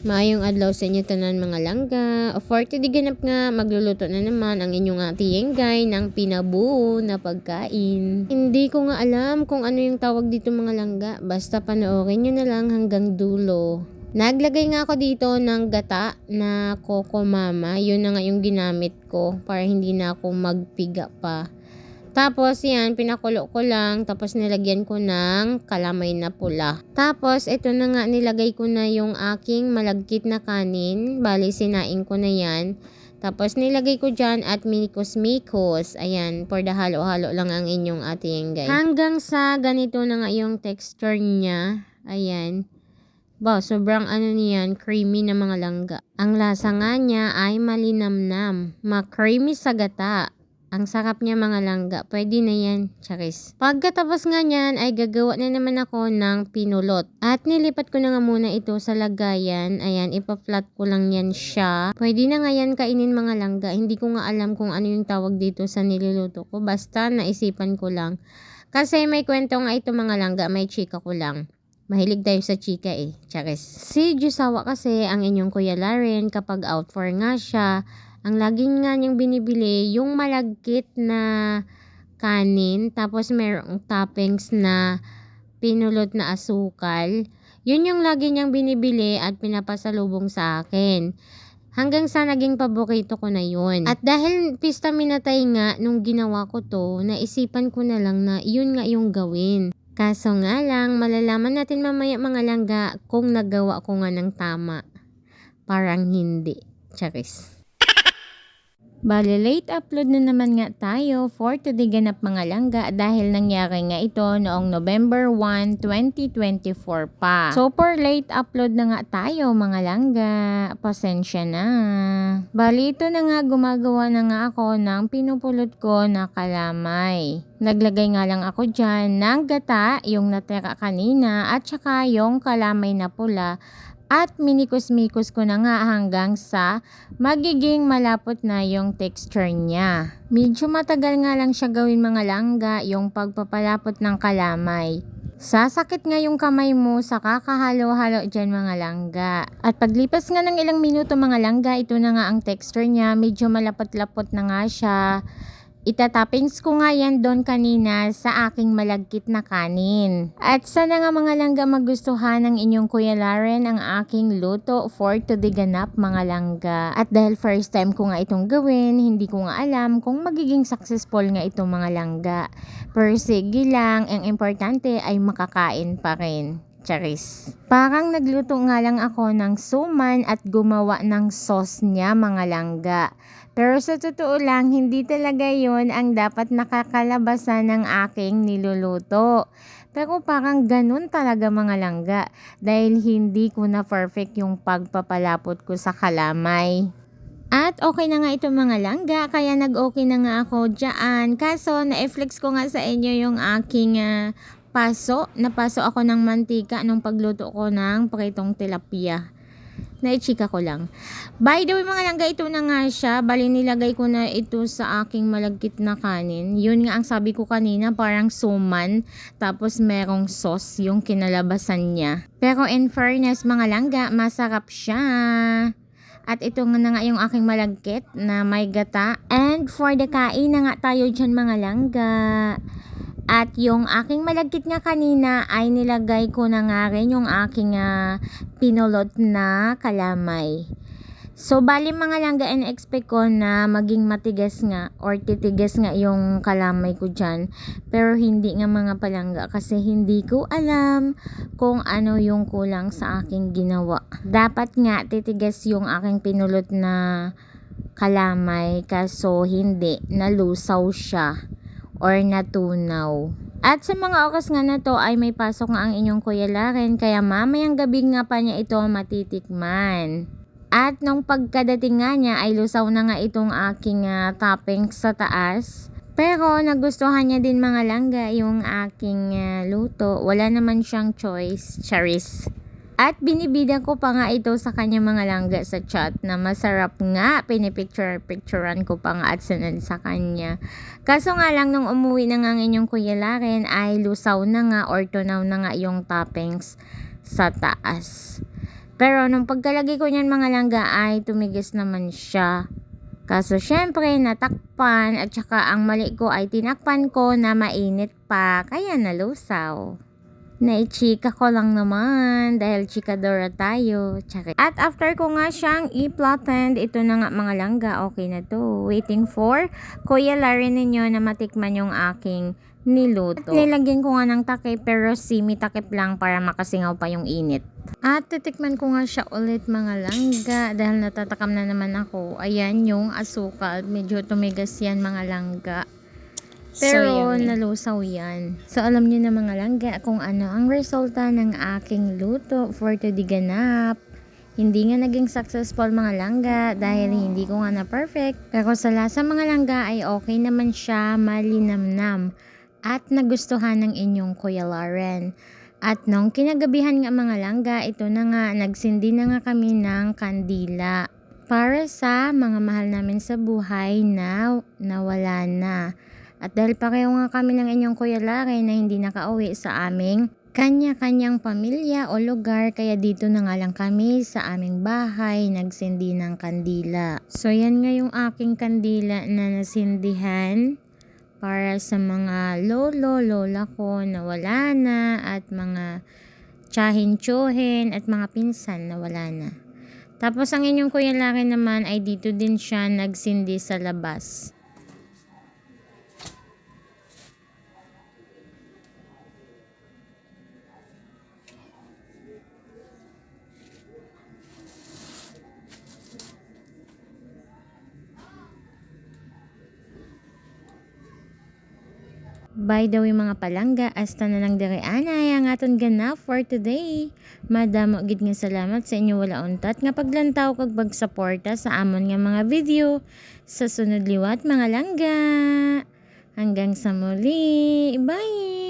Maayong adlaw sa inyo tanan mga langga. O for today ganap nga magluluto na naman ang inyong atiyenggay ng pinabuo na pagkain. Hindi ko nga alam kung ano yung tawag dito mga langga. Basta panoorin nyo na lang hanggang dulo. Naglagay nga ako dito ng gata na Coco Mama. Yun na nga yung ginamit ko para hindi na ako magpiga pa. Tapos yan, pinakulo ko lang. Tapos nilagyan ko ng kalamay na pula. Tapos ito na nga, nilagay ko na yung aking malagkit na kanin. Bali, sinaing ko na yan. Tapos nilagay ko dyan at minikos-mikos. Ayan, for the halo-halo lang ang inyong ating guys. Hanggang sa ganito na nga yung texture niya. Ayan. Ba, sobrang ano niyan, creamy na mga langga. Ang lasa nga niya ay malinamnam. Ma-creamy sa gata. Ang sarap niya mga langga. Pwede na yan, charis. Pagkatapos nga niyan ay gagawa na naman ako ng pinulot. At nilipat ko na nga muna ito sa lagayan. Ayan, ipa-flat ko lang yan siya. Pwede na nga yan kainin mga langga. Hindi ko nga alam kung ano yung tawag dito sa niluluto ko. Basta naisipan ko lang. Kasi may kwento nga ito mga langga. May chika ko lang. Mahilig tayo sa chika eh. Charis. Si Jusawa kasi ang inyong kuya Laren kapag out for nga siya ang laging nga niyang binibili, yung malagkit na kanin, tapos merong toppings na pinulot na asukal. Yun yung lagi niyang binibili at pinapasalubong sa akin. Hanggang sa naging paborito ko na yun. At dahil pista minatay nga nung ginawa ko to, naisipan ko na lang na yun nga yung gawin. Kaso nga lang, malalaman natin mamaya mga langga kung nagawa ko nga ng tama. Parang hindi. Charis. Bale, late upload na naman nga tayo for today ganap mga langga dahil nangyari nga ito noong November 1, 2024 pa. Super late upload na nga tayo mga langga. Pasensya na. Bale, ito na nga gumagawa na nga ako ng pinupulot ko na kalamay. Naglagay nga lang ako dyan ng gata, yung natira kanina, at saka yung kalamay na pula at minikos-mikos ko na nga hanggang sa magiging malapot na yung texture niya. Medyo matagal nga lang siya gawin mga langga yung pagpapalapot ng kalamay. Sasakit nga yung kamay mo sa kakahalo-halo dyan mga langga. At paglipas nga ng ilang minuto mga langga, ito na nga ang texture niya. Medyo malapot-lapot na nga siya. Itatappings ko nga yan doon kanina sa aking malagkit na kanin. At sana nga mga langga magustuhan ng inyong Kuya Laren ang aking luto for to ganap mga langga. At dahil first time ko nga itong gawin, hindi ko nga alam kung magiging successful nga itong mga langga. Pero sige lang, ang importante ay makakain pa rin. Charis. Parang nagluto nga lang ako ng suman at gumawa ng sauce niya mga langga. Pero sa totoo lang, hindi talaga yon ang dapat nakakalabasan ng aking niluluto. Pero parang ganun talaga mga langga dahil hindi ko na perfect yung pagpapalapot ko sa kalamay. At okay na nga ito mga langga, kaya nag-okay na nga ako dyan. Kaso, na-flex ko nga sa inyo yung aking uh, paso. Napaso ako ng mantika nung pagluto ko ng pritong tilapia. Naichika ko lang. By the way mga langga, ito na nga siya. Bali nilagay ko na ito sa aking malagkit na kanin. Yun nga ang sabi ko kanina, parang suman. Tapos merong sauce yung kinalabasan niya. Pero in fairness mga langga, masarap siya. At ito na nga yung aking malagkit na may gata. And for the kain na nga tayo dyan mga langga. At yung aking malagkit nga kanina ay nilagay ko na nga rin yung aking uh, pinulot na kalamay. So, bali mga langga and expect ko na maging matigas nga or titigas nga yung kalamay ko dyan. Pero hindi nga mga palangga kasi hindi ko alam kung ano yung kulang sa aking ginawa. Dapat nga titigas yung aking pinulot na kalamay kaso hindi, nalusaw siya or natunaw. At sa mga oras nga na to ay may pasok nga ang inyong Kuya Laren kaya mamayang gabi nga pa niya ito matitikman. At nung pagkadating nga niya ay lusaw na nga itong aking uh, topping sa taas. Pero nagustuhan niya din mga langga yung aking uh, luto. Wala naman siyang choice. Charis. At binibida ko pa nga ito sa kanya mga langga sa chat na masarap nga. Pinipicture-picturean ko pa nga at sunod sa kanya. Kaso nga lang nung umuwi na nga inyong kuya Laren ay lusaw na nga or tunaw na nga yung toppings sa taas. Pero nung pagkalagay ko niyan mga langga ay tumigis naman siya. Kaso syempre natakpan at saka ang mali ko ay tinakpan ko na mainit pa kaya nalusaw. Naichika ko lang naman dahil chikadora tayo. Tsaka. At after ko nga siyang i-flattened, ito na nga mga langga, okay na to. Waiting for Kuya Larry ninyo na matikman yung aking niluto. At nilagyan ko nga ng takip pero simi takip lang para makasingaw pa yung init. At titikman ko nga siya ulit mga langga dahil natatakam na naman ako. Ayan yung asukal. Medyo tumigas yan mga langga. Pero yummy. nalusaw yan. So alam niyo na mga langga kung ano ang resulta ng aking luto for today ganap. Hindi nga naging successful mga langga dahil hindi ko nga na perfect. Pero sa lasa mga langga ay okay naman siya, malinamnam. At nagustuhan ng inyong Kuya Lauren. At nung kinagabihan nga mga langga, ito na nga, nagsindi na nga kami ng kandila. Para sa mga mahal namin sa buhay na nawala na. At dahil pareho nga kami ng inyong Kuya Lare na hindi nakauwi sa aming kanya-kanyang pamilya o lugar kaya dito na nga lang kami sa aming bahay nagsindi ng kandila. So yan nga yung aking kandila na nasindihan para sa mga lolo, lola ko na wala na at mga tsahin-tsuhin at mga pinsan na wala na. Tapos ang inyong Kuya Lare naman ay dito din siya nagsindi sa labas. By the way mga palangga, hasta na lang diri anay ang aton ganap for today. Madamo gid nga salamat sa inyo wala untat nga paglantaw kag pagsuporta sa amon nga mga video sa sunod liwat mga langga. Hanggang sa muli. Bye!